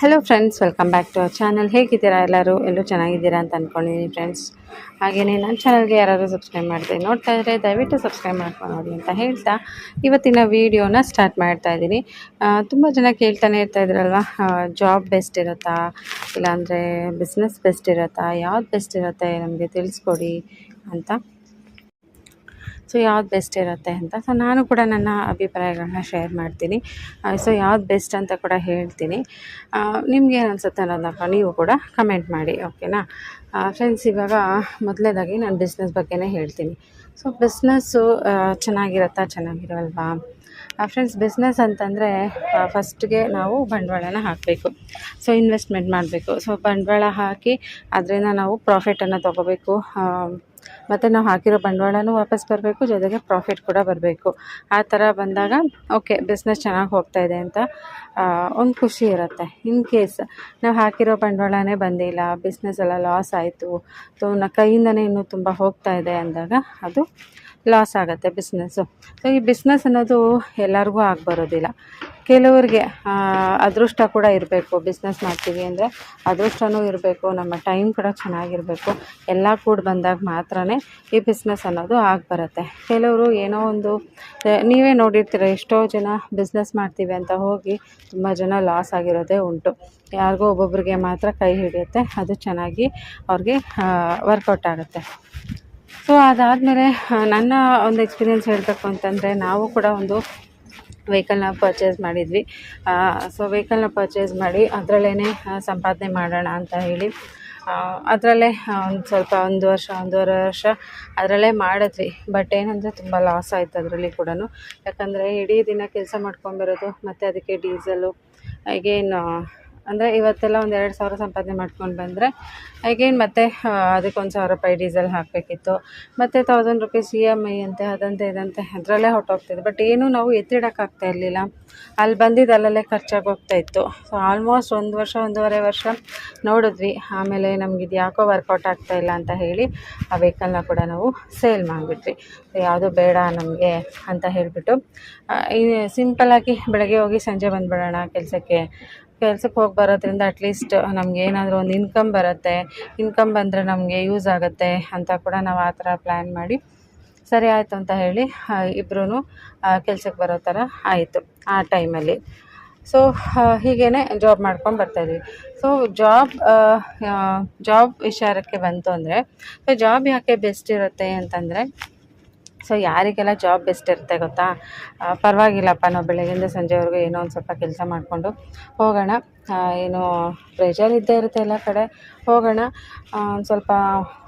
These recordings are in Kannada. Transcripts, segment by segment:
Hello friends welcome back to our channel ಹೇಗಿದ್ದೀರಾ ಎಲ್ಲರೂ? ಎಲ್ಲರೂ ಚೆನ್ನಾಗಿದ್ದೀರಾ ಅಂತ ಅಂದ್ಕೊಂಡಿದ್ದೀನಿ ಫ್ರೆಂಡ್ಸ್ ಹಾಗೆಯೇ ನನ್ನ ಚಾನಲ್ಗೆ ಯಾರಾದರೂ ಸಬ್ಸ್ಕ್ರೈಬ್ ಮಾಡಿದೆ ನೋಡ್ತಾ ಇದ್ದರೆ ದಯವಿಟ್ಟು ಸಬ್ಸ್ಕ್ರೈಬ್ ಮಾಡ್ಕೊಂಡು ಅಂತ ಹೇಳ್ತಾ ಇವತ್ತಿನ ವೀಡಿಯೋನ ಸ್ಟಾರ್ಟ್ ಮಾಡ್ತಾ ಇದ್ದೀನಿ. ತುಂಬ ಜನ ಕೇಳ್ತಾನೆ ಇರ್ತಾ ಇದ್ರಲ್ವ? ಜಾಬ್ ಬೆಸ್ಟ್ ಇರುತ್ತಾ? ಇಲ್ಲಾಂದರೆ ಬಿಸ್ನೆಸ್ ಬೆಸ್ಟ್ ಇರುತ್ತಾ? ಯಾವ್ದು ಬೆಸ್ಟ್ ಇರುತ್ತೆ ನಮಗೆ ತಿಳಿಸ್ಕೊಡಿ ಅಂತ. ಸೊ ಯಾವ್ದು ಬೆಸ್ಟ್ ಇರುತ್ತೆ ಅಂತ. ಸೊ ನಾನು ಕೂಡ ನನ್ನ ಅಭಿಪ್ರಾಯಗಳನ್ನ ಶೇರ್ ಮಾಡ್ತೀನಿ. ಸೊ ಯಾವ್ದು ಬೆಸ್ಟ್ ಅಂತ ಕೂಡ ಹೇಳ್ತೀನಿ. ನಿಮ್ಗೆ ಏನು ಅನ್ಸುತ್ತೆ ಅನ್ನೋದಪ್ಪ ನೀವು ಕೂಡ ಕಮೆಂಟ್ ಮಾಡಿ ಓಕೆನಾ ಫ್ರೆಂಡ್ಸ್ ಇವಾಗ ಮೊದಲೇದಾಗಿ ನಾನು ಬಿಸ್ನೆಸ್ ಬಗ್ಗೆನೇ ಹೇಳ್ತೀನಿ. ಸೊ ಬಿಸ್ನೆಸ್ಸು ಚೆನ್ನಾಗಿರುತ್ತಾ, ಚೆನ್ನಾಗಿರಲ್ವಾ? ಫ್ರೆಂಡ್ಸ್ ಬಿಸ್ನೆಸ್ ಅಂತಂದರೆ ಫಸ್ಟ್ಗೆ ನಾವು ಬಂಡವಾಳನ ಹಾಕಬೇಕು. ಸೊ ಇನ್ವೆಸ್ಟ್ಮೆಂಟ್ ಮಾಡಬೇಕು. ಸೊ ಬಂಡವಾಳ ಹಾಕಿ ಅದರಿಂದ ನಾವು ಪ್ರಾಫಿಟನ್ನು ತೊಗೋಬೇಕು. ಮತ್ತು ನಾವು ಹಾಕಿರೋ ಬಂಡವಾಳನೂ ವಾಪಸ್ ಬರಬೇಕು, ಜೊತೆಗೆ ಪ್ರಾಫಿಟ್ ಕೂಡ ಬರಬೇಕು. ಆ ಥರ ಬಂದಾಗ ಓಕೆ ಬಿಸ್ನೆಸ್ ಚೆನ್ನಾಗಿ ಹೋಗ್ತಾ ಇದೆ ಅಂತ ಒಂದು ಖುಷಿ ಇರುತ್ತೆ. ಇನ್ ಕೇಸ್ ನಾವು ಹಾಕಿರೋ ಬಂಡವಾಳನೇ ಬಂದಿಲ್ಲ ಬಿಸ್ನೆಸ್ ಎಲ್ಲ ಲಾಸ್ ಆಯಿತು ಸೊ ಕೈಯಿಂದನೇ ಇನ್ನೂ ತುಂಬ ಹೋಗ್ತಾ ಇದೆ ಅಂದಾಗ ಅದು ಲಾಸ್ ಆಗುತ್ತೆ ಬಿಸ್ನೆಸ್ಸು ಸೊ ಈ ಬಿಸ್ನೆಸ್ ಅನ್ನೋದು ಎಲ್ಲರಿಗೂ ಬರೋದಿಲ್ಲ ಕೆಲವರಿಗೆ ಅದೃಷ್ಟ ಕೂಡ ಇರಬೇಕು ಬಿಸ್ನೆಸ್ ಮಾಡ್ತೀವಿ ಅಂದರೆ. ಅದೃಷ್ಟವೂ ಇರಬೇಕು, ನಮ್ಮ ಟೈಮ್ ಕೂಡ ಚೆನ್ನಾಗಿರಬೇಕು. ಎಲ್ಲ ಕೂಡ ಬಂದಾಗ ಮಾತ್ರ ಈ ಬಿಸ್ನೆಸ್ ಅನ್ನೋದು ಆಗಿಬರುತ್ತೆ. ಕೆಲವರು ಏನೋ ಒಂದು ನೀವೇ ನೋಡಿರ್ತೀರ, ಎಷ್ಟೋ ಜನ ಬಿಸ್ನೆಸ್ ಮಾಡ್ತೀವಿ ಅಂತ ಹೋಗಿ ತುಂಬ ಜನ ಲಾಸ್ ಆಗಿರೋದೇ ಉಂಟು. ಯಾರಿಗೋ ಒಬ್ಬೊಬ್ಬರಿಗೆ ಮಾತ್ರ ಕೈ ಹಿಡಿಯುತ್ತೆ, ಅದು ಚೆನ್ನಾಗಿ ಅವ್ರಿಗೆ ವರ್ಕೌಟ್ ಆಗುತ್ತೆ. ಸೊ ಅದಾದಮೇಲೆ ನನ್ನ ಒಂದು ಎಕ್ಸ್ಪೀರಿಯೆನ್ಸ್ ಹೇಳಬೇಕು ಅಂತಂದರೆ, ನಾವು ಕೂಡ ಒಂದು ವೆಹಿಕಲ್ನ ಪರ್ಚೇಸ್ ಮಾಡಿದ್ವಿ. ಸೊ ವೆಹಿಕಲ್ನ ಪರ್ಚೇಸ್ ಮಾಡಿ ಅದರಲ್ಲೇ ಸಂಪಾದನೆ ಮಾಡೋಣ ಅಂತ ಹೇಳಿ ಅದರಲ್ಲೇ ಒಂದು ಸ್ವಲ್ಪ ಒಂದು ವರ್ಷ, ಒಂದೂವರೆ ವರ್ಷ ಅದರಲ್ಲೇ ಮಾಡಿದ್ವಿ. ಬಟ್ ಏನಂದರೆ, ತುಂಬ ಲಾಸ್ ಆಯಿತು ಅದರಲ್ಲಿ ಕೂಡ ಯಾಕಂದರೆ, ಇಡೀ ದಿನ ಕೆಲಸ ಮಾಡ್ಕೊಂಬರೋದು ಮತ್ತು ಅದಕ್ಕೆ ಡೀಸಲು ಈಗೇನು ಅಂದರೆ ಇವತ್ತೆಲ್ಲ ಒಂದು ಎರಡು ಸಾವಿರ ಸಂಪಾದನೆ ಮಾಡ್ಕೊಂಡು ಬಂದರೆ ಅಗೇನ್ ಮತ್ತೆ ಅದಕ್ಕೆ ಒಂದು ಸಾವಿರ ರೂಪಾಯಿ ಡೀಸೆಲ್ ಹಾಕಬೇಕಿತ್ತು. ಮತ್ತು thousand rupees E M I ಅಂತೆ, ಅದಂತೆ, ಇದಂತೆ, ಅದರಲ್ಲೇ ಹೊಟ್ಟೋಗ್ತಿದ್ದೆ ಬಟ್ ಏನೂ ನಾವು ಎತ್ತಿಡೋಕ್ಕಾಗ್ತಾ ಇರಲಿಲ್ಲ. ಅಲ್ಲಿ ಬಂದಿದ್ದು ಅಲ್ಲಲ್ಲೇ ಖರ್ಚಾಗಿ ಹೋಗ್ತಾ ಇತ್ತು. ಸೊ ಆಲ್ಮೋಸ್ಟ್ ಒಂದು ವರ್ಷ, ಒಂದೂವರೆ ವರ್ಷ ನೋಡಿದ್ವಿ. ಆಮೇಲೆ ನಮ್ಗೆ ಇದು ಯಾಕೋ ವರ್ಕೌಟ್ ಆಗ್ತಾ ಇಲ್ಲ ಅಂತ ಹೇಳಿ ಆ ವೆಹಿಕಲ್ನ ಕೂಡ ನಾವು ಸೇಲ್ ಮಾಡಿಬಿಟ್ವಿ. ಯಾವುದು ಬೇಡ ನಮಗೆ ಅಂತ ಹೇಳಿಬಿಟ್ಟು ಸಿಂಪಲ್ಲಾಗಿ ಬೆಳಗ್ಗೆ ಹೋಗಿ ಸಂಜೆ ಬಂದುಬಿಡೋಣ ಕೆಲಸಕ್ಕೆ ಕೆಲ್ಸಕ್ಕೆ ಹೋಗಿ ಬರೋದ್ರಿಂದ ಅಟ್ಲೀಸ್ಟ್ ನಮ್ಗೆ ಏನಾದರೂ ಒಂದು ಇನ್ಕಮ್ ಬರುತ್ತೆ ಇನ್ಕಮ್ ಬಂದರೆ ನಮಗೆ ಯೂಸ್ ಆಗುತ್ತೆ ಅಂತ ಕೂಡ ನಾವು ಆ ಥರ ಪ್ಲ್ಯಾನ್ ಮಾಡಿ. ಸರಿ ಆಯಿತು ಅಂತ ಹೇಳಿ ಇಬ್ಬರೂ ಕೆಲ್ಸಕ್ಕೆ ಬರೋ ಥರ ಆಯಿತು ಆ ಟೈಮಲ್ಲಿ. ಸೊ ಹೀಗೇ ಜಾಬ್ ಮಾಡ್ಕೊಂಡು ಬರ್ತಾಯಿದ್ವಿ ಸೊ ಜಾಬ್ ಜಾಬ್ ವಿಚಾರಕ್ಕೆ ಬಂತು ಅಂದರೆ ಸೊ ಜಾಬ್ ಯಾಕೆ ಬೆಸ್ಟ್ ಇರುತ್ತೆ ಅಂತಂದರೆ ಸೊ ಯಾರಿಗೆಲ್ಲ ಜಾಬ್ ಬೆಸ್ಟ್ ಇರುತ್ತೆ ಗೊತ್ತಾ? ಪರವಾಗಿಲ್ಲಪ್ಪ, ನಾವು ಬೆಳಗ್ಗೆಯಿಂದ ಸಂಜೆವರೆಗೂ ಏನೋ ಒಂದು ಸ್ವಲ್ಪ ಕೆಲಸ ಮಾಡಿಕೊಂಡು ಹೋಗೋಣ. ಏನು ಪ್ರೆಷರ್ ಇದ್ದೇ ಇರುತ್ತೆ ಎಲ್ಲ ಕಡೆ. ಹೋಗೋಣ. ಒಂದು ಸ್ವಲ್ಪ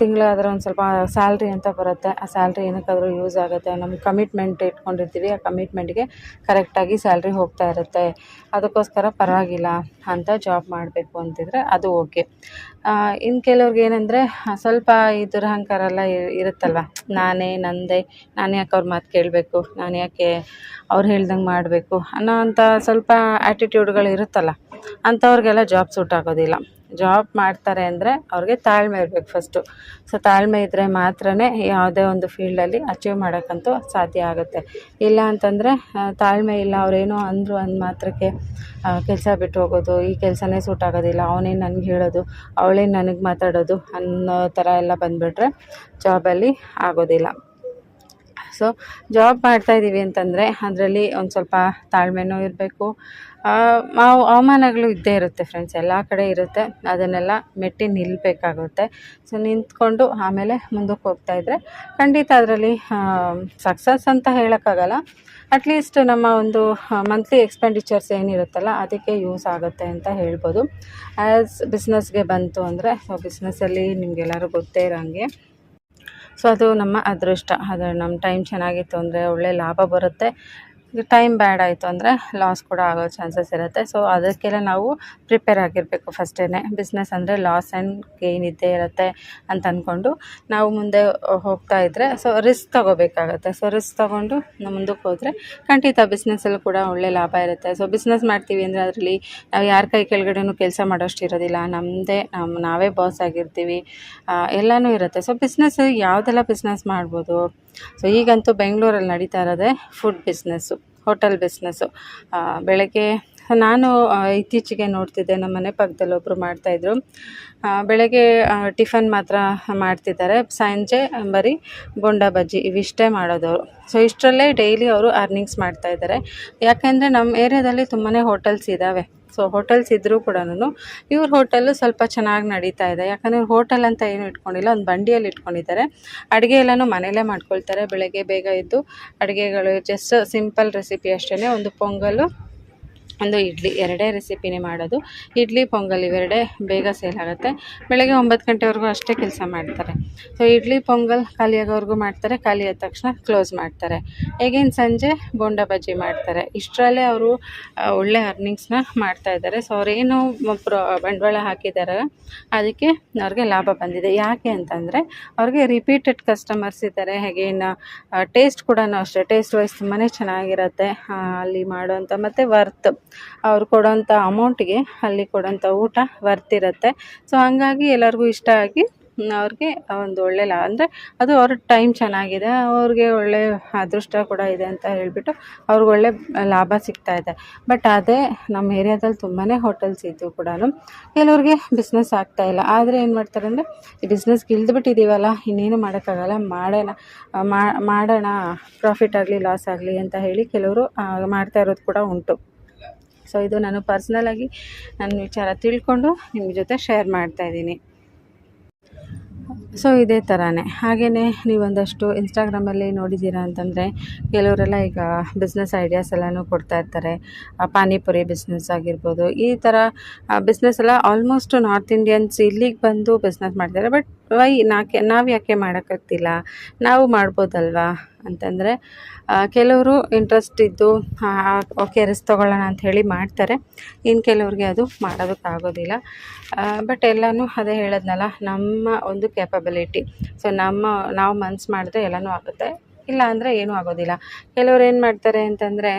ತಿಂಗಳಾದ್ರೆ ಒಂದು ಸ್ವಲ್ಪ ಸ್ಯಾಲ್ರಿ ಅಂತ ಬರುತ್ತೆ. ಆ ಸ್ಯಾಲ್ರಿ ಏನಕ್ಕಾದರೂ ಯೂಸ್ ಆಗುತ್ತೆ. ನಮ್ಮ ಕಮಿಟ್ಮೆಂಟ್ ಇಟ್ಕೊಂಡಿರ್ತೀವಿ. ಆ ಕಮಿಟ್ಮೆಂಟ್ಗೆ ಕರೆಕ್ಟಾಗಿ ಸ್ಯಾಲ್ರಿ ಹೋಗ್ತಾ ಇರುತ್ತೆ. ಅದಕ್ಕೋಸ್ಕರ ಪರವಾಗಿಲ್ಲ ಅಂತ ಜಾಬ್ ಮಾಡಬೇಕು ಅಂತಿದ್ರೆ ಅದು ಓಕೆ. ಇನ್ನು ಕೆಲವ್ರಿಗೆ ಏನಂದರೆ ಸ್ವಲ್ಪ ಈ ದುರಹಂಕಾರ ಎಲ್ಲ ಇರುತ್ತಲ್ವ? ನಾನೇ, ನಂದೇ, ನಾನು ಯಾಕೆ ಅವ್ರ ಮಾತು ಕೇಳಬೇಕು? ನಾನು ಯಾಕೆ ಅವ್ರು ಹೇಳ್ದಂಗೆ ಮಾಡಬೇಕು ಅನ್ನೋ ಅಂಥ ಸ್ವಲ್ಪ ಆ್ಯಟಿಟ್ಯೂಡ್ಗಳು ಇರುತ್ತಲ್ಲ. ಅಂಥವ್ರಿಗೆಲ್ಲ ಜಾಬ್ ಸೂಟ್ ಆಗೋದಿಲ್ಲ. ಜಾಬ್ ಮಾಡ್ತಾರೆ ಅಂದರೆ ಅವ್ರಿಗೆ ತಾಳ್ಮೆ ಇರಬೇಕು ಫಸ್ಟು ಸೊ ತಾಳ್ಮೆ ಇದ್ದರೆ ಮಾತ್ರ ಯಾವುದೇ ಒಂದು ಫೀಲ್ಡಲ್ಲಿ ಅಚೀವ್ ಮಾಡೋಕ್ಕಂತೂ ಸಾಧ್ಯ ಆಗುತ್ತೆ. ಇಲ್ಲ ಅಂತಂದರೆ ತಾಳ್ಮೆ ಇಲ್ಲ, ಅವರೇನೋ ಅಂದರು ಅಂದು ಮಾತ್ರಕ್ಕೆ ಕೆಲಸ ಬಿಟ್ಟು ಹೋಗೋದು, ಈ ಕೆಲಸನೇ ಸೂಟ್ ಆಗೋದಿಲ್ಲ ಅವನೇನು ನನಗೆ ಹೇಳೋದು ಅವಳೇನು ನನಗೆ ಮಾತಾಡೋದು ಅನ್ನೋ ಥರ ಎಲ್ಲ ಬಂದುಬಿಟ್ರೆ ಜಾಬಲ್ಲಿ ಆಗೋದಿಲ್ಲ. ಸೊ ಜಾಬ್ ಮಾಡ್ತಾಯಿದ್ದೀವಿ ಅಂತಂದರೆ ಅದರಲ್ಲಿ ಒಂದು ಸ್ವಲ್ಪ ತಾಳ್ಮೆನೂ ಇರಬೇಕು ಅವಮಾನಗಳು ಇದ್ದೇ ಇರುತ್ತೆ ಫ್ರೆಂಡ್ಸ್ ಎಲ್ಲ ಕಡೆ ಇರುತ್ತೆ. ಅದನ್ನೆಲ್ಲ ಮೆಟ್ಟಿ ನಿಲ್ಲಬೇಕಾಗುತ್ತೆ ಸೊ ನಿಂತ್ಕೊಂಡು ಆಮೇಲೆ ಮುಂದಕ್ಕೆ ಹೋಗ್ತಾಯಿದ್ರೆ ಖಂಡಿತ ಅದರಲ್ಲಿ ಸಕ್ಸಸ್ ಅಂತ ಹೇಳೋಕ್ಕಾಗಲ್ಲ. ಅಟ್ಲೀಸ್ಟ್ ನಮ್ಮ ಒಂದು ಮಂತ್ಲಿ ಎಕ್ಸ್ಪೆಂಡಿಚರ್ಸ್ ಏನಿರುತ್ತಲ್ಲ, ಅದಕ್ಕೆ ಯೂಸ್ ಆಗುತ್ತೆ ಅಂತ ಹೇಳ್ಬೋದು. ಆ್ಯಸ್ ಬಿಸ್ನೆಸ್ಗೆ ಬಂತು ಅಂದರೆ ಸೊ ಬಿಸ್ನೆಸ್ಸಲ್ಲಿ ನಿಮಗೆಲ್ಲರೂ ಗೊತ್ತೇ ಇರೋಂಗೆ. ಸೊ ಅದು ನಮ್ಮ ಅದೃಷ್ಟ. ಅದು ನಮ್ಮ ಟೈಮ್ ಚೆನ್ನಾಗಿತ್ತು ಅಂದರೆ ಒಳ್ಳೆ ಲಾಭ ಬರುತ್ತೆ. ಟೈಮ್ ಬ್ಯಾಡ್ ಆಯಿತು ಅಂದರೆ ಲಾಸ್ ಕೂಡ ಆಗೋ ಚಾನ್ಸಸ್ ಇರುತ್ತೆ. ಸೊ ಅದಕ್ಕೆಲ್ಲ ನಾವು ಪ್ರಿಪೇರ್ ಆಗಿರಬೇಕು ಫಸ್ಟೇ ಬಿಸ್ನೆಸ್ ಅಂದರೆ ಲಾಸ್ ಆ್ಯಂಡ್ ಗೇನ್ ಇದ್ದೇ ಇರುತ್ತೆ ಅಂತ ಅಂದ್ಕೊಂಡು ನಾವು ಮುಂದೆ ಹೋಗ್ತಾ ಇದ್ದರೆ ಸೊ ರಿಸ್ಕ್ ತೊಗೋಬೇಕಾಗತ್ತೆ. ಸೊ ರಿಸ್ಕ್ ತೊಗೊಂಡು ನಾವು ಮುಂದಕ್ಕೆ ಹೋದರೆ ಖಂಡಿತ ಬಿಸ್ನೆಸ್ಸಲ್ಲೂ ಕೂಡ ಒಳ್ಳೆ ಲಾಭ ಇರುತ್ತೆ. ಸೊ ಬಿಸ್ನೆಸ್ ಮಾಡ್ತೀವಿ ಅಂದರೆ ಅದರಲ್ಲಿ ನಾವು ಯಾರ ಕೈ ಕೆಳಗಡೆನೂ ಕೆಲಸ ಮಾಡೋಷ್ಟು ಇರೋದಿಲ್ಲ. ನಮ್ಮದೇ ನಮ್ಮ ನಾವೇ ಬಾಸ್ ಆಗಿರ್ತೀವಿ. ಎಲ್ಲನೂ ಇರುತ್ತೆ. ಸೊ ಬಿಸ್ನೆಸ್ ಯಾವುದೆಲ್ಲ ಬಿಸ್ನೆಸ್ ಮಾಡ್ಬೋದು? ಸೊ ಈಗಂತೂ ಬೆಂಗಳೂರಲ್ಲಿ ನಡೀತಾ ಇರೋದೇ ಫುಡ್ ಬಿಸ್ನೆಸ್ಸು ಹೋಟೆಲ್ ಬಿಸ್ನೆಸ್ಸು ಬೆಳಗ್ಗೆ ನಾನು ಇತ್ತೀಚೆಗೆ ನೋಡ್ತಿದ್ದೆ, ನಮ್ಮ ಮನೆ ಪಕ್ಕದಲ್ಲಿ ಒಬ್ಬರು ಮಾಡ್ತಾಯಿದ್ರು ಬೆಳಗ್ಗೆ ಟಿಫನ್ ಮಾತ್ರ ಮಾಡ್ತಿದ್ದಾರೆ. ಸಂಜೆ ಬರೀ ಬೋಂಡ ಬಜ್ಜಿ, ಇವಿಷ್ಟೇ ಮಾಡೋದವರು. ಸೊ ಇಷ್ಟರಲ್ಲೇ ಡೈಲಿ ಅವರು ಅರ್ನಿಂಗ್ಸ್ ಮಾಡ್ತಾ ಇದ್ದಾರೆ. ಯಾಕೆಂದರೆ ನಮ್ಮ ಏರಿಯಾದಲ್ಲಿ ತುಂಬಾ ಹೋಟೆಲ್ಸ್ ಇದ್ದಾವೆ ಸೊ ಹೋಟೆಲ್ಸ್ ಇದ್ದರೂ ಕೂಡ ಇವ್ರ ಹೋಟೆಲ್ಲು ಸ್ವಲ್ಪ ಚೆನ್ನಾಗಿ ನಡೀತಾ ಇದೆ. ಯಾಕಂದರೆ ಹೋಟೆಲ್ ಅಂತ ಏನು ಇಟ್ಕೊಂಡಿಲ್ಲ, ಒಂದು ಬಂಡಿಯಲ್ಲಿ ಇಟ್ಕೊಂಡಿದ್ದಾರೆ. ಅಡುಗೆ ಎಲ್ಲನೂ ಮನೆಯಲ್ಲೇ ಮಾಡ್ಕೊಳ್ತಾರೆ. ಬೆಳಗ್ಗೆ ಬೇಗ ಎದ್ದು ಅಡುಗೆಗಳು ಜಸ್ಟ್ ಸಿಂಪಲ್ ರೆಸಿಪಿ ಅಷ್ಟೇ ಒಂದು ಪೊಂಗಲ್ಲು ಒಂದು ಇಡ್ಲಿ, ಎರಡೇ ರೆಸಿಪಿನೇ ಮಾಡೋದು. ಇಡ್ಲಿ, ಪೊಂಗಲ್ ಇವೆರಡೇ ಬೇಗ ಸೇಲ್ ಆಗುತ್ತೆ. ಬೆಳಗ್ಗೆ ಒಂಬತ್ತು ಗಂಟೆವರೆಗೂ ಅಷ್ಟೇ ಕೆಲಸ ಮಾಡ್ತಾರೆ. ಸೊ ಇಡ್ಲಿ, ಪೊಂಗಲ್ ಖಾಲಿಯಾಗೋವರೆಗೂ ಮಾಡ್ತಾರೆ. ಖಾಲಿ ಆದ ತಕ್ಷಣ ಕ್ಲೋಸ್ ಮಾಡ್ತಾರೆ. ಹೇಗೇನು ಸಂಜೆ? ಬೋಂಡ ಬಜ್ಜಿ ಮಾಡ್ತಾರೆ. ಇಷ್ಟರಲ್ಲೇ ಅವರು ಒಳ್ಳೆ ಅರ್ನಿಂಗ್ಸ್ನ ಮಾಡ್ತಾ ಇದ್ದಾರೆ. ಸೊ ಅವ್ರೇನು ಪ್ರ, ಬಂಡವಾಳ ಹಾಕಿದ್ದಾರೆ, ಅದಕ್ಕೆ ಅವ್ರಿಗೆ ಲಾಭ ಬಂದಿದೆ. ಯಾಕೆ ಅಂತಂದರೆ, ಅವ್ರಿಗೆ ರಿಪೀಟೆಡ್ ಕಸ್ಟಮರ್ಸ್ ಇದ್ದಾರೆ. ಹೇಗೇನು ಟೇಸ್ಟ್ ಕೂಡ ಅಷ್ಟೇ. ಟೇಸ್ಟ್ ವೈಸ್ ತುಂಬಾ ಚೆನ್ನಾಗಿರುತ್ತೆ ಅಲ್ಲಿ ಮಾಡೋವಂಥ ಮತ್ತು ವರ್ತ್ ಅವ್ರು ಕೊಡೋಂಥ ಅಮೌಂಟ್ಗೆ ಅಲ್ಲಿ ಕೊಡೋಂಥ ಊಟ ವರ್ತ್ ಇರುತ್ತೆ ಸೊ ಹಂಗಾಗಿ ಎಲ್ಲರಿಗೂ ಇಷ್ಟ ಆಗಿ ಅವ್ರಿಗೆ ಒಂದು ಒಳ್ಳೆ ಲಾ, ಅಂದರೆ ಅದು ಅವ್ರ ಟೈಮ್ ಚೆನ್ನಾಗಿದೆ, ಅವ್ರಿಗೆ ಒಳ್ಳೆ ಅದೃಷ್ಟ ಕೂಡ ಇದೆ ಅಂತ ಹೇಳಿಬಿಟ್ಟು ಅವ್ರಿಗೆ ಒಳ್ಳೆ ಲಾಭ ಸಿಗ್ತಾ ಇದೆ. ಬಟ್ ಅದೇ ನಮ್ಮ ಏರಿಯಾದಲ್ಲಿ ತುಂಬಾ ಹೋಟೆಲ್ಸ್ ಇದ್ದು ಕೂಡ ಕೆಲವ್ರಿಗೆ ಬಿಸ್ನೆಸ್ ಆಗ್ತಾ ಇಲ್ಲ. ಆದರೆ ಏನು ಮಾಡ್ತಾರೆ ಅಂದರೆ, ಈ ಬಿಸ್ನೆಸ್ಗೆ ಇಳಿದ್ಬಿಟ್ಟಿದ್ದೀವಲ್ಲ ಇನ್ನೇನು ಮಾಡೋಕ್ಕಾಗಲ್ಲ, ಮಾಡೋಣ ಮಾಡೋಣ ಪ್ರಾಫಿಟ್ ಆಗಲಿ ಲಾಸ್ ಆಗಲಿ ಅಂತ ಹೇಳಿ ಕೆಲವರು ಮಾಡ್ತಾ ಇರೋದು ಕೂಡ ಉಂಟು. ಸೊ ಇದು ನಾನು ಪರ್ಸ್ನಲಾಗಿ ನನ್ನ ವಿಚಾರ ತಿಳ್ಕೊಂಡು ನಿಮ್ಮ ಜೊತೆ ಶೇರ್ ಮಾಡ್ತಾಯಿದ್ದೀನಿ ಸೊ ಇದೇ ಥರನೇ ಹಾಗೆಯೇ ನೀವೊಂದಷ್ಟು ಇನ್ಸ್ಟಾಗ್ರಾಮಲ್ಲಿ ನೋಡಿದ್ದೀರಾ ಅಂತಂದರೆ ಕೆಲವರೆಲ್ಲ ಈಗ ಬಿಸ್ನೆಸ್ ಐಡಿಯಾಸ್ ಎಲ್ಲನೂ ಕೊಡ್ತಾ ಇರ್ತಾರೆ. ಆ, ಪಾನಿಪುರಿ ಬಿಸ್ನೆಸ್ ಆಗಿರ್ಬೋದು ಈ ಥರ ಬಿಸ್ನೆಸ್ ಎಲ್ಲ ಆಲ್ಮೋಸ್ಟ್ ನಾರ್ತ್ ಇಂಡಿಯನ್ಸ್ ಇಲ್ಲಿಗೆ ಬಂದು ಬಿಸ್ನೆಸ್ ಮಾಡ್ತಾರೆ ಬಟ್ ವೈ ನಾಕೆ, ನಾವು ಯಾಕೆ ಮಾಡೋಕ್ಕಾಗ್ತಿಲ್ಲ? ನಾವು ಮಾಡ್ಬೋದಲ್ವಾ? ಅಂತಂದರೆ ಕೆಲವರು ಇಂಟ್ರೆಸ್ಟ್ ಇದ್ದು ಓಕೆ ರಿಸ್ಕ್ ತೊಗೊಳ್ಳೋಣ ಅಂತ ಹೇಳಿ ಮಾಡ್ತಾರೆ. ಇನ್ನು ಕೆಲವ್ರಿಗೆ ಅದು ಮಾಡೋದಕ್ಕಾಗೋದಿಲ್ಲ. ಬಟ್ ಎಲ್ಲನೂ ಅದೇ ಹೇಳೋದ್ನಲ್ಲ, ನಮ್ಮ ಒಂದು ಕ್ಯಾಪಬಿಲಿಟಿ ಸೊ ನಮ್ಮ, ನಾವು ಮನ್ಸು ಮಾಡಿದ್ರೆ ಎಲ್ಲನೂ ಆಗುತ್ತೆ. ಇಲ್ಲ ಅಂದರೆ ಏನೂ ಆಗೋದಿಲ್ಲ. ಕೆಲವ್ರು ಏನು ಮಾಡ್ತಾರೆ ಅಂತಂದರೆ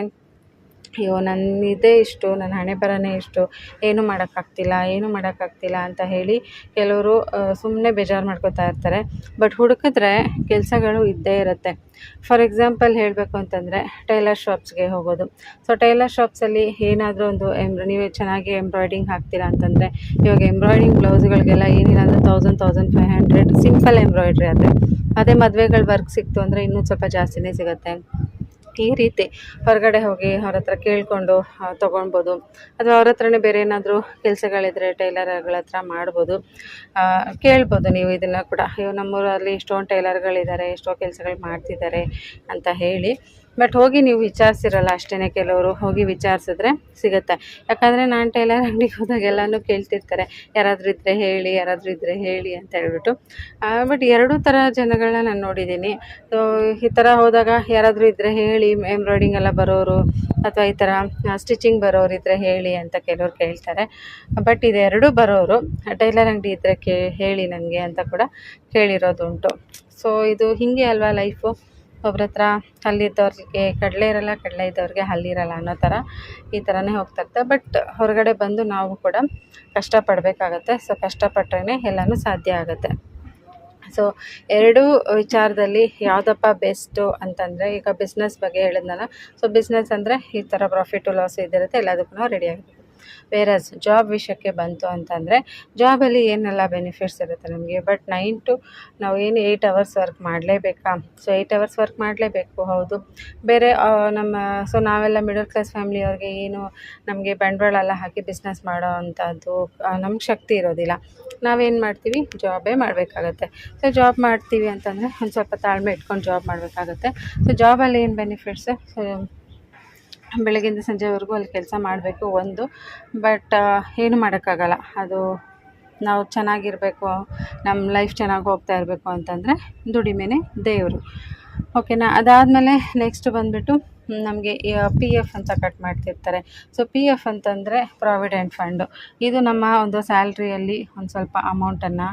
ಅಯ್ಯೋ ನನ್ನ ಇದೇ ಇಷ್ಟು ನನ್ನ ಹಣೆ ಬರಹನೇ ಇಷ್ಟು, ಏನೂ ಮಾಡೋಕ್ಕಾಗ್ತಿಲ್ಲ ಏನೂ ಮಾಡೋಕ್ಕಾಗ್ತಿಲ್ಲ ಅಂತ ಹೇಳಿ ಕೆಲವರು ಸುಮ್ಮನೆ ಬೇಜಾರು ಮಾಡ್ಕೋತಾ ಇರ್ತಾರೆ. ಬಟ್ ಹುಡುಕಿದ್ರೆ ಕೆಲಸಗಳು ಇದ್ದೇ ಇರುತ್ತೆ. ಫಾರ್ ಎಕ್ಸಾಂಪಲ್ ಹೇಳಬೇಕು ಅಂತಂದರೆ, ಟೈಲರ್ ಶಾಪ್ಸ್ಗೆ ಹೋಗೋದು. ಸೊ, ಟೈಲರ್ ಶಾಪ್ಸಲ್ಲಿ ಏನಾದರೂ ಒಂದು ಎಂಬ್ರ, ನೀವೇ ಚೆನ್ನಾಗಿ ಎಂಬ್ರಾಯ್ಡಿಂಗ್ ಹಾಕ್ತೀರಾ ಅಂತಂದರೆ, ಇವಾಗ ಎಂಬ್ರಾಯ್ಡಿಂಗ್ ಬ್ಲೌಸ್ಗಳಿಗೆಲ್ಲ ಏನಿಲ್ಲ ಅಂದರೆ thousand thousand five hundred simple embroidery ಆದರೆ, ಅದೇ ಮದುವೆಗಳ ವರ್ಕ್ ಸಿಕ್ತು ಅಂದರೆ ಇನ್ನೂ ಸ್ವಲ್ಪ ಜಾಸ್ತಿನೇ ಸಿಗುತ್ತೆ. ಈ ರೀತಿ ಹೊರಗಡೆ ಹೋಗಿ ಅವ್ರ ಹತ್ರ ಕೇಳಿಕೊಂಡು ತೊಗೊಳ್ಬೋದು. ಅಥವಾ ಅವ್ರ ಹತ್ರನೇ ಬೇರೆ ಏನಾದರೂ ಕೆಲಸಗಳಿದ್ರೆ ಟೈಲರ್ಗಳ ಹತ್ರ ಮಾಡ್ಬೋದು. ಕೇಳ್ಬೋದು ನೀವು ಇದನ್ನು ಕೂಡ. ಅಯ್ಯೋ, ನಮ್ಮೂರಲ್ಲಿ ಎಷ್ಟೊಂದು ಟೈಲರ್ಗಳಿದ್ದಾರೆ, ಎಷ್ಟೋ ಕೆಲಸಗಳು ಮಾಡ್ತಿದ್ದಾರೆ ಅಂತ ಹೇಳಿ. ಬಟ್ ಹೋಗಿ ನೀವು ವಿಚಾರಿಸಿರಲ್ಲ ಅಷ್ಟೇ ಕೆಲವರು, ಹೋಗಿ ವಿಚಾರಿಸಿದ್ರೆ ಸಿಗುತ್ತೆ. ಯಾಕಂದರೆ ನಾನು ಟೈಲರ್ ಅಂಗಡಿಗೆ ಹೋದಾಗ ಎಲ್ಲನೂ ಕೇಳ್ತಿರ್ತಾರೆ, ಯಾರಾದರೂ ಇದ್ದರೆ ಹೇಳಿ, ಯಾರಾದರೂ ಇದ್ದರೆ ಹೇಳಿ ಅಂತ ಹೇಳ್ಬಿಟ್ಟು. ಬಟ್ ಎರಡೂ ಥರ ಜನಗಳನ್ನ ನಾನು ನೋಡಿದ್ದೀನಿ ಸೊ ಈ ಥರ ಹೋದಾಗ ಯಾರಾದರೂ ಇದ್ದರೆ ಹೇಳಿ ಎಂಬ್ರಾಯ್ಡಿಂಗ್ ಎಲ್ಲ ಬರೋರು ಅಥವಾ ಈ ಥರ ಸ್ಟಿಚಿಂಗ್ ಬರೋರು ಇದ್ದರೆ ಹೇಳಿ ಅಂತ ಕೆಲವ್ರು ಕೇಳ್ತಾರೆ. ಬಟ್ ಇದೆರಡೂ ಬರೋರು ಟೈಲರ್ ಅಂಗಡಿ ಇದ್ದರೆ ಕೇ, ಹೇಳಿ ನನಗೆ ಅಂತ ಕೂಡ ಕೇಳಿರೋದುಂಟು. ಸೊ ಇದು ಹೀಗೆ ಅಲ್ವಾ ಲೈಫು ಒಬ್ರ ಹತ್ರ ಹಲ್ಲಿದ್ದವ್ರಿಗೆ ಕಡಲೆ ಇರಲ್ಲ, ಕಡಲೆ ಇದ್ದವ್ರಿಗೆ ಅಲ್ಲಿರಲ್ಲ ಅನ್ನೋ ಥರ ಈ ಥರನೇ ಹೋಗ್ತಾ ಇರ್ತದೆ ಬಟ್ ಹೊರಗಡೆ ಬಂದು ನಾವು ಕೂಡ ಕಷ್ಟಪಡಬೇಕಾಗತ್ತೆ. ಸೊ ಕಷ್ಟಪಟ್ರೇ ಎಲ್ಲನೂ ಸಾಧ್ಯ ಆಗುತ್ತೆ. ಸೊ ಎರಡೂ ವಿಚಾರದಲ್ಲಿ ಯಾವುದಪ್ಪ ಬೆಸ್ಟು ಅಂತಂದರೆ ಈಗ ಬಿಸ್ನೆಸ್ ಬಗ್ಗೆ ಹೇಳಿದ್ನಲ್ಲ. ಸೊ ಬಿಸ್ನೆಸ್ ಅಂದರೆ ಈ ಥರ ಪ್ರಾಫಿಟು ಲಾಸು ಇದ್ದಿರುತ್ತೆ, ಎಲ್ಲದಕ್ಕೂ ನಾವು ರೆಡಿ ಆಗಬೇಕು ವೇರಸ್ ಜಾಬ್ ವಿಷಯಕ್ಕೆ ಬಂತು ಅಂತಂದರೆ ಜಾಬಲ್ಲಿ ಏನೆಲ್ಲ ಬೆನಿಫಿಟ್ಸ್ ಇರುತ್ತೆ ನಮಗೆ? ಬಟ್ ನೈನ್ ಟು ನಾವು ಏನು ಏಯ್ಟ್ ಅವರ್ಸ್ ವರ್ಕ್ ಮಾಡಲೇಬೇಕಾ? ಸೊ ಏಯ್ಟ್ ಅವರ್ಸ್ ವರ್ಕ್ ಮಾಡಲೇಬೇಕು, ಹೌದು. ಬೇರೆ ನಮ್ಮ ಸೊ ನಾವೆಲ್ಲ ಮಿಡಲ್ ಕ್ಲಾಸ್ ಫ್ಯಾಮಿಲಿಯವ್ರಿಗೆ ಏನು ನಮಗೆ ಬಂಡವಾಳ ಎಲ್ಲ ಹಾಕಿ ಬಿಸ್ನೆಸ್ ಮಾಡೋ ಅಂಥದ್ದು ನಮ್ಗೆ ಶಕ್ತಿ ಇರೋದಿಲ್ಲ. ನಾವೇನು ಮಾಡ್ತೀವಿ? ಜಾಬೇ ಮಾಡಬೇಕಾಗತ್ತೆ. ಸೊ ಜಾಬ್ ಮಾಡ್ತೀವಿ ಅಂತಂದರೆ ಒಂದು ಸ್ವಲ್ಪ ತಾಳ್ಮೆ ಇಟ್ಕೊಂಡು ಜಾಬ್ ಮಾಡಬೇಕಾಗತ್ತೆ. ಸೊ ಜಾಬಲ್ಲಿ ಏನು ಬೆನಿಫಿಟ್ಸ್ ಬೆಳಗ್ಗಿಂದ ಸಂಜೆವರೆಗೂ ಅಲ್ಲಿ ಕೆಲಸ ಮಾಡಬೇಕು ಒಂದು. ಬಟ್ ಏನು ಮಾಡೋಕ್ಕಾಗಲ್ಲ. ಅದು ನಾವು ಚೆನ್ನಾಗಿರಬೇಕು, ನಮ್ಮ ಲೈಫ್ ಚೆನ್ನಾಗಿ ಹೋಗ್ತಾ ಇರಬೇಕು ಅಂತಂದರೆ ದುಡಿಮೆನೇ ದೇವರು. ಓಕೆನಾ ಅದಾದಮೇಲೆ ನೆಕ್ಸ್ಟ್ ಬಂದುಬಿಟ್ಟು ನಮಗೆ ಪಿ ಎಫ್ ಅಂತ ಕಟ್ ಮಾಡ್ತಿರ್ತಾರೆ. ಸೊ ಪಿ ಎಫ್ ಅಂತಂದರೆ ಪ್ರಾವಿಡೆಂಟ್ ಫಂಡು ಇದು ನಮ್ಮ ಒಂದು ಸ್ಯಾಲ್ರಿಯಲ್ಲಿ ಒಂದು ಸ್ವಲ್ಪ ಅಮೌಂಟನ್ನು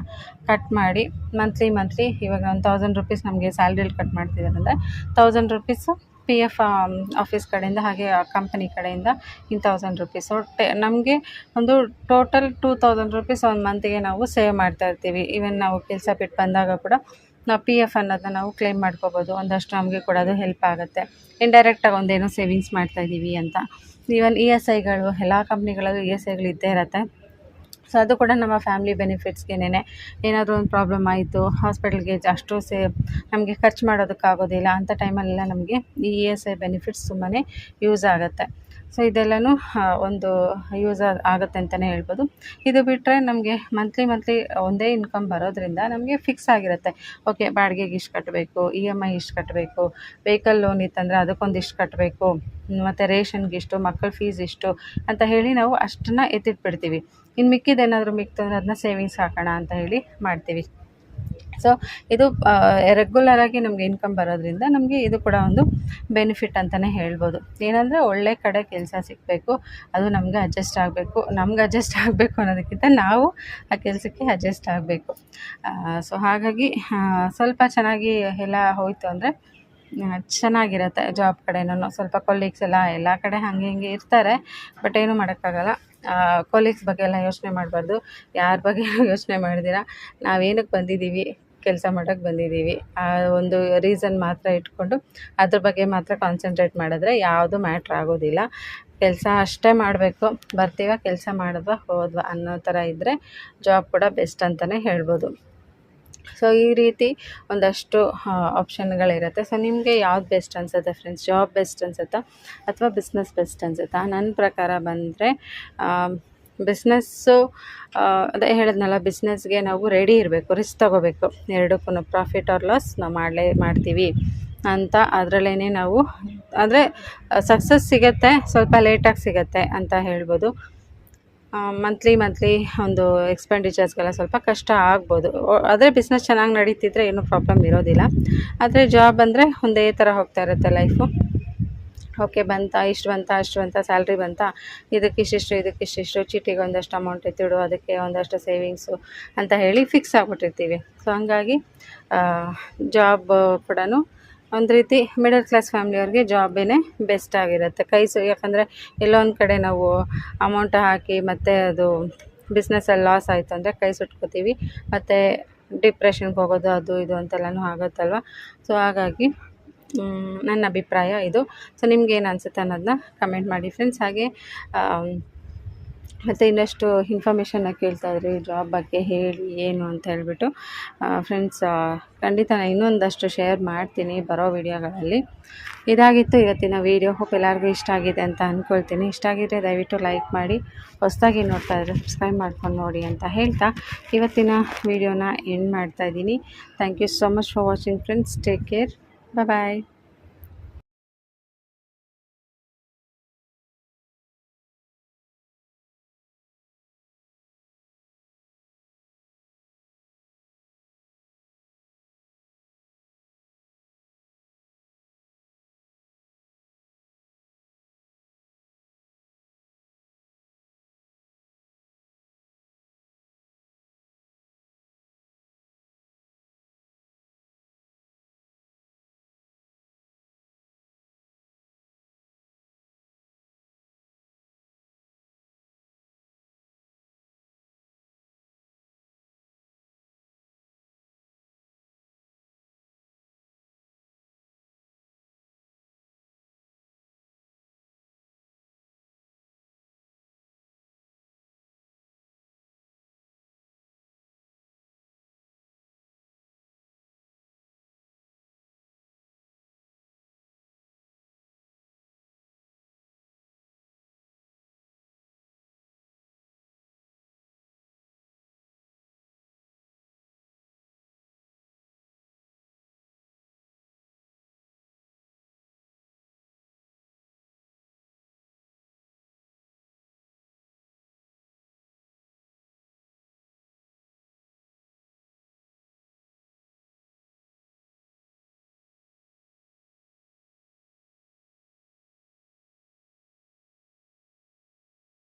ಕಟ್ ಮಾಡಿ ಮಂತ್ಲಿ ಮಂತ್ಲಿ ಇವಾಗ ಒಂದು ತೌಸಂಡ್ ರುಪೀಸ್ ನಮಗೆ ಸ್ಯಾಲ್ರಿಯಲ್ಲಿ ಕಟ್ ಮಾಡ್ತಿದ್ದಾರೆ ಅಂದರೆ thousand rupees P F office ಕಡೆಯಿಂದ ಹಾಗೆ ಕಂಪನಿ ಕಡೆಯಿಂದ ಇನ್ ತೌಸಂಡ್ ರುಪೀಸ್ ಒಟ್ಟೆ ನಮಗೆ ಒಂದು ಟೋಟಲ್ ಟೂ ತೌಸಂಡ್ ರುಪೀಸ್ ಒಂದು ಮಂತಿಗೆ ನಾವು ಸೇವ್ ಮಾಡ್ತಾ ಇರ್ತೀವಿ. ಈವನ್ ನಾವು ಕೆಲಸ ಬಿಟ್ಟು ಬಂದಾಗ ಕೂಡ ನಾವು ಪಿ ಎಫ್ ಅನ್ನೋದನ್ನ ನಾವು ಕ್ಲೇಮ್ ಮಾಡ್ಕೋಬೋದು. ಒಂದಷ್ಟು ನಮಗೆ ಕೂಡ ಅದು ಹೆಲ್ಪ್ ಆಗುತ್ತೆ. ಇಂಡೈರೆಕ್ಟಾಗಿ ಒಂದೇನೋ ಸೇವಿಂಗ್ಸ್ ಮಾಡ್ತಾಯಿದ್ದೀವಿ ಅಂತ. ಈವನ್ ಇ ಎಸ್ ಐಗಳು ಎಲ್ಲ ಕಂಪ್ನಿಗಳಲ್ಲೂ ಇ ಎಸ್ ಐಗಳು ಇದ್ದೇ ಇರುತ್ತೆ. ಸೊ ಅದು ಕೂಡ ನಮ್ಮ ಫ್ಯಾಮಿಲಿ ಬೆನಿಫಿಟ್ಸ್ಗೇನೆ ಏನಾದರೂ ಒಂದು ಪ್ರಾಬ್ಲಮ್ ಆಯಿತು ಹಾಸ್ಪಿಟಲ್ಗೆ ಅಷ್ಟು ಸೇ ನಮಗೆ ಖರ್ಚು ಮಾಡೋದಕ್ಕಾಗೋದಿಲ್ಲ ಅಂಥ ಟೈಮಲ್ಲೆಲ್ಲ ನಮಗೆ ಈ ಇ ಎಸ್ ಐ ಬೆನಿಫಿಟ್ಸ್ ತುಂಬಾ ಯೂಸ್ ಆಗುತ್ತೆ. ಸೊ ಇದೆಲ್ಲಾನು ಒಂದು ಯೂಸ್ ಆಗುತ್ತೆ ಅಂತಲೇ ಹೇಳ್ಬೋದು. ಇದು ಬಿಟ್ಟರೆ ನಮಗೆ ಮಂತ್ಲಿ ಮಂತ್ಲಿ ಒಂದೇ ಇನ್ಕಮ್ ಬರೋದ್ರಿಂದ ನಮಗೆ ಫಿಕ್ಸ್ ಆಗಿರುತ್ತೆ. ಓಕೆ ಬಾಡಿಗೆಗೆ ಇಷ್ಟು ಕಟ್ಟಬೇಕು ಇ ಎಂ ಐ ಇಷ್ಟು ಕಟ್ಟಬೇಕು ವೆಹಿಕಲ್ ಲೋನ್ ಇತ್ತಂದರೆ ಅದಕ್ಕೊಂದಿಷ್ಟು ಕಟ್ಟಬೇಕು ಮತ್ತು ರೇಷನ್ಗೆ ಇಷ್ಟು, ಮಕ್ಕಳ ಫೀಸ್ ಇಷ್ಟು ಅಂತ ಹೇಳಿ ನಾವು ಅಷ್ಟನ್ನು ಎತ್ತಿಟ್ಬಿಡ್ತೀವಿ. ಇನ್ನು ಮಿಕ್ಕಿದ್ದೇನಾದರೂ ಮಿಕ್ತು ಅಂದರೆ ಅದನ್ನ ಸೇವಿಂಗ್ಸ್ ಹಾಕೋಣ ಅಂತ ಹೇಳಿ ಮಾಡ್ತೀವಿ. ಸೊ ಇದು ರೆಗ್ಯುಲರಾಗಿ ನಮಗೆ ಇನ್ಕಮ್ ಬರೋದ್ರಿಂದ ನಮಗೆ ಇದು ಕೂಡ ಒಂದು ಬೆನಿಫಿಟ್ ಅಂತಲೇ ಹೇಳ್ಬೋದು. ಏನಂದರೆ ಒಳ್ಳೆ ಕಡೆ ಕೆಲಸ ಸಿಗಬೇಕು, ಅದು ನಮಗೆ ಅಡ್ಜಸ್ಟ್ ಆಗಬೇಕು, ನಮ್ಗೆ ಅಡ್ಜಸ್ಟ್ ಆಗಬೇಕು ಅನ್ನೋದಕ್ಕಿಂತ ನಾವು ಆ ಕೆಲಸಕ್ಕೆ ಅಡ್ಜಸ್ಟ್ ಆಗಬೇಕು. ಸೊ ಹಾಗಾಗಿ ಸ್ವಲ್ಪ ಚೆನ್ನಾಗಿ ಎಲ್ಲ ಹೋಯಿತು ಅಂದರೆ ಚೆನ್ನಾಗಿರುತ್ತೆ ಜಾಬ್ ಕಡೆನೂ ಸ್ವಲ್ಪ ಕೊಲೀಗ್ಸ್ ಎಲ್ಲ ಎಲ್ಲ ಕಡೆ ಹಂಗೆ ಹಿಂಗೆ ಇರ್ತಾರೆ ಬಟ್ ಏನೂ ಮಾಡೋಕ್ಕಾಗಲ್ಲ. ಕೊಲೀಗ್ಸ್ ಬಗ್ಗೆ ಎಲ್ಲ ಯೋಚನೆ ಮಾಡಬಾರ್ದು. ಯಾರ ಬಗ್ಗೆ ಯೋಚನೆ ಮಾಡಿದಿರ. ನಾವೇನಕ್ಕೆ ಬಂದಿದ್ದೀವಿ ಕೆಲಸ ಮಾಡೋಕ್ಕೆ ಬಂದಿದ್ದೀವಿ. ಆ ಒಂದು ರೀಸನ್ ಮಾತ್ರ ಇಟ್ಕೊಂಡು ಅದ್ರ ಬಗ್ಗೆ ಮಾತ್ರ ಕಾನ್ಸಂಟ್ರೇಟ್ ಮಾಡಿದ್ರೆ ಯಾವುದು ಮ್ಯಾಟ್ರ್ ಆಗೋದಿಲ್ಲ. ಕೆಲಸ ಅಷ್ಟೇ ಮಾಡಬೇಕು. ಬರ್ತೀವ, ಕೆಲಸ ಮಾಡಿದ್ವಾ ಹೋದ್ವಾ ಅನ್ನೋ ಥರ ಇದ್ದರೆ ಜಾಬ್ ಕೂಡ ಬೆಸ್ಟ್ ಅಂತಲೇ ಹೇಳ್ಬೋದು. ಸೊ ಈ ರೀತಿ ಒಂದಷ್ಟು ಆಪ್ಷನ್ಗಳಿರುತ್ತೆ ಸೊ ನಿಮಗೆ ಯಾವ್ದು ಬೆಸ್ಟ್ ಅನ್ಸುತ್ತೆ ಫ್ರೆಂಡ್ಸ್ ಜಾಬ್ ಬೆಸ್ಟ್ ಅನ್ಸುತ್ತಾ ಅಥವಾ ಬಿಸ್ನೆಸ್ ಬೆಸ್ಟ್ ಅನ್ಸುತ್ತಾ? ನನ್ನ ಪ್ರಕಾರ ಬಂದರೆ ಬಿಸ್ನೆಸ್ಸು ಅದೇ ಹೇಳಿದ್ನಲ್ಲ ಬಿಸ್ನೆಸ್ಗೆ ನಾವು ರೆಡಿ ಇರಬೇಕು ರಿಸ್ಕ್ ತೊಗೋಬೇಕು. ಎರಡಕ್ಕೂ ಪ್ರಾಫಿಟ್ ಆರ್ ಲಾಸ್ ನಾವು ಮಾಡಲೇ, ಮಾಡ್ತೀವಿ ಅಂತ ಅದರಲ್ಲೇ ನಾವು, ಅಂದರೆ ಸಕ್ಸಸ್ ಸಿಗುತ್ತೆ, ಸ್ವಲ್ಪ ಲೇಟಾಗಿ ಸಿಗುತ್ತೆ ಅಂತ ಹೇಳ್ಬೋದು. ಮಂತ್ಲಿ ಮಂತ್ಲಿ ಒಂದು ಎಕ್ಸ್ಪೆಂಡಿಚರ್ಸ್ಗೆಲ್ಲ ಸ್ವಲ್ಪ ಕಷ್ಟ ಆಗ್ಬೋದು. ಆದರೆ ಬಿಸ್ನೆಸ್ ಚೆನ್ನಾಗಿ ನಡೀತಿದ್ರೆ ಏನೂ ಪ್ರಾಬ್ಲಮ್ ಇರೋದಿಲ್ಲ. ಆದರೆ ಜಾಬ್ ಅಂದರೆ ಒಂದೇ ಥರ ಹೋಗ್ತಾ ಇರುತ್ತೆ ಲೈಫು ಓಕೆ, ಬಂತಾ, ಇಷ್ಟು ಬಂತ, ಅಷ್ಟು ಬಂತಾ, ಸ್ಯಾಲ್ರಿ ಬಂತಾ, ಇದಕ್ಕೆ ಇಷ್ಟಿಷ್ಟು ಇದಕ್ಕೆ ಇಷ್ಟಿಷ್ಟು ಚೀಟಿಗೆ ಒಂದಷ್ಟು ಅಮೌಂಟ್ ಎತ್ತಿಡು ಅದಕ್ಕೆ ಒಂದಷ್ಟು ಸೇವಿಂಗ್ಸು ಅಂತ ಹೇಳಿ ಫಿಕ್ಸ್ ಆಗಿಬಿಟ್ಟಿರ್ತೀವಿ. ಸೊ ಹಂಗಾಗಿ ಜಾಬ್ ಕೂಡ ಒಂದು ರೀತಿ ಮಿಡಲ್ ಕ್ಲಾಸ್ ಫ್ಯಾಮಿಲಿಯವ್ರಿಗೆ ಜಾಬೇ ಬೆಸ್ಟ್ ಆಗಿರುತ್ತೆ. ಕೈ ಸು, ಯಾಕಂದರೆ ಎಲ್ಲೊಂದು ಕಡೆ ನಾವು ಅಮೌಂಟ್ ಹಾಕಿ ಮತ್ತು ಅದು ಬಿಸ್ನೆಸ್ಸಲ್ಲಿ ಲಾಸ್ ಆಯಿತು ಅಂದರೆ ಕೈ ಸುಟ್ಕೋತೀವಿ. ಮತ್ತು ಡಿಪ್ರೆಷನ್ಗೆ ಹೋಗೋದು, ಅದು ಇದು ಅಂತೆಲ್ಲನೂ ಆಗುತ್ತಲ್ವ? ಸೊ ಹಾಗಾಗಿ ನನ್ನ ಅಭಿಪ್ರಾಯ ಇದು. ಸೊ ನಿಮ್ಗೇನು ಅನಿಸುತ್ತೆ ಅನ್ನೋದನ್ನ ಕಮೆಂಟ್ ಮಾಡಿ ಫ್ರೆಂಡ್ಸ್ ಹಾಗೆ ಮತ್ತು ಇನ್ನಷ್ಟು ಇನ್ಫಾರ್ಮೇಷನ್ನ ಕೇಳ್ತಾ ಇದ್ರಿ ಜಾಬ್ ಬಗ್ಗೆ ಹೇಳಿ, ಏನು ಅಂತ ಹೇಳಿಬಿಟ್ಟು ಫ್ರೆಂಡ್ಸ್ ಖಂಡಿತ ನಾನು ಇನ್ನೊಂದಷ್ಟು ಶೇರ್ ಮಾಡ್ತೀನಿ ಬರೋ ವಿಡಿಯೋಗಳಲ್ಲಿ ಇದಾಗಿತ್ತು ಇವತ್ತಿನ ವೀಡಿಯೋ ಹೋಪ್ ಎಲ್ಲರಿಗೂ ಇಷ್ಟ ಆಗಿದೆ ಅಂತ ಅಂದ್ಕೊಳ್ತೀನಿ ಇಷ್ಟ ಆಗಿದ್ರೆ ದಯವಿಟ್ಟು ಲೈಕ್ ಮಾಡಿ, ಹೊಸದಾಗಿ ನೋಡ್ತಾ ಇದ್ರೆ ಸಬ್ಸ್ಕ್ರೈಬ್ ಮಾಡ್ಕೊಂಡು ನೋಡಿ ಅಂತ ಹೇಳ್ತಾ ಇವತ್ತಿನ ವೀಡಿಯೋನ ಎಂಡ್ ಮಾಡ್ತಾ ಇದ್ದೀನಿ. Thank you so much for watching friends take care 拜拜。